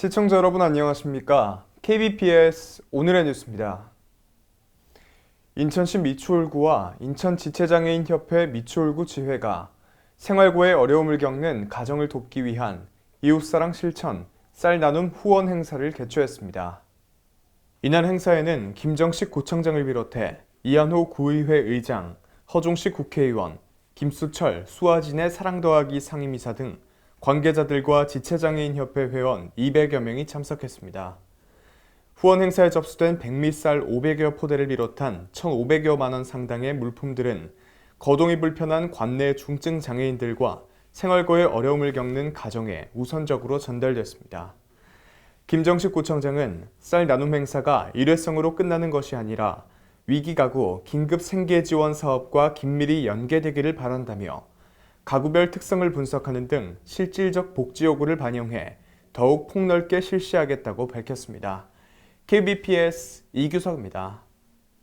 시청자 여러분 안녕하십니까? KBPS 오늘의 뉴스입니다. 인천시 미추홀구와 인천 지체장애인 협회 미추홀구 지회가 생활고의 어려움을 겪는 가정을 돕기 위한 이웃사랑 실천 쌀 나눔 후원 행사를 개최했습니다. 이날 행사에는 김정식 구청장을 비롯해 이한호 구의회 의장, 허종식 국회의원, 김수철, 수아진의 사랑 더하기 상임이사 등 관계자들과 지체장애인협회 회원 200여 명이 참석했습니다. 후원 행사에 접수된 백미쌀 500여 포대를 비롯한 1,500여만 원 상당의 물품들은 거동이 불편한 관내 중증 장애인들과 생활고의 어려움을 겪는 가정에 우선적으로 전달됐습니다. 김정식 구청장은 쌀 나눔 행사가 일회성으로 끝나는 것이 아니라 위기 가구 긴급 생계 지원 사업과 긴밀히 연계되기를 바란다며 가구별 특성을 분석하는 등 실질적 복지 요구를 반영해 더욱 폭넓게 실시하겠다고 밝혔습니다. KBPS 이규석입니다.